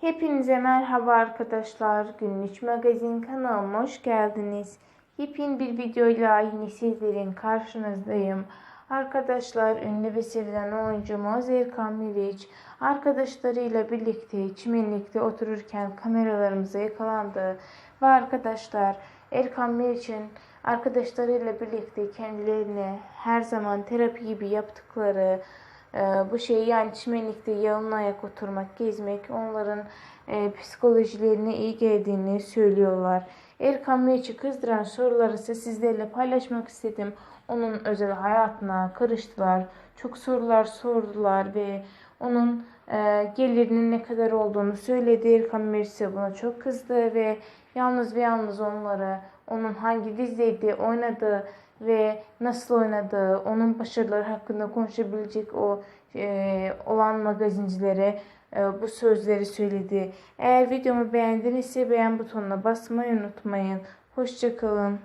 Hepinize merhaba arkadaşlar. Günlük Magazin kanalıma hoş geldiniz. Yepyeni bir videoyla yine sizlerin karşınızdayım. Arkadaşlar ünlü ve sevilen oyuncumuz Erkan Meriç arkadaşlarıyla birlikte çimenlikte otururken kameralarımıza yakalandı. Ve arkadaşlar Erkan Meriç'in arkadaşlarıyla birlikte kendilerine her zaman terapi gibi yaptıkları bu şey yani çimenlikte yalın ayak oturmak, gezmek onların e, psikolojilerine iyi geldiğini söylüyorlar. Erkan Meriç'i kızdıran soruları ise sizlerle paylaşmak istedim. Onun özel hayatına karıştılar. Çok sorular sordular ve onun e, gelirinin ne kadar olduğunu söyledi. Erkan Meriç buna çok kızdı ve yalnız ve yalnız onları onun hangi dizide oynadığı ve nasıl oynadığı, onun başarıları hakkında konuşabilecek o e, olan magazincilere e, bu sözleri söyledi. Eğer videomu beğendinizse beğen butonuna basmayı unutmayın. Hoşçakalın.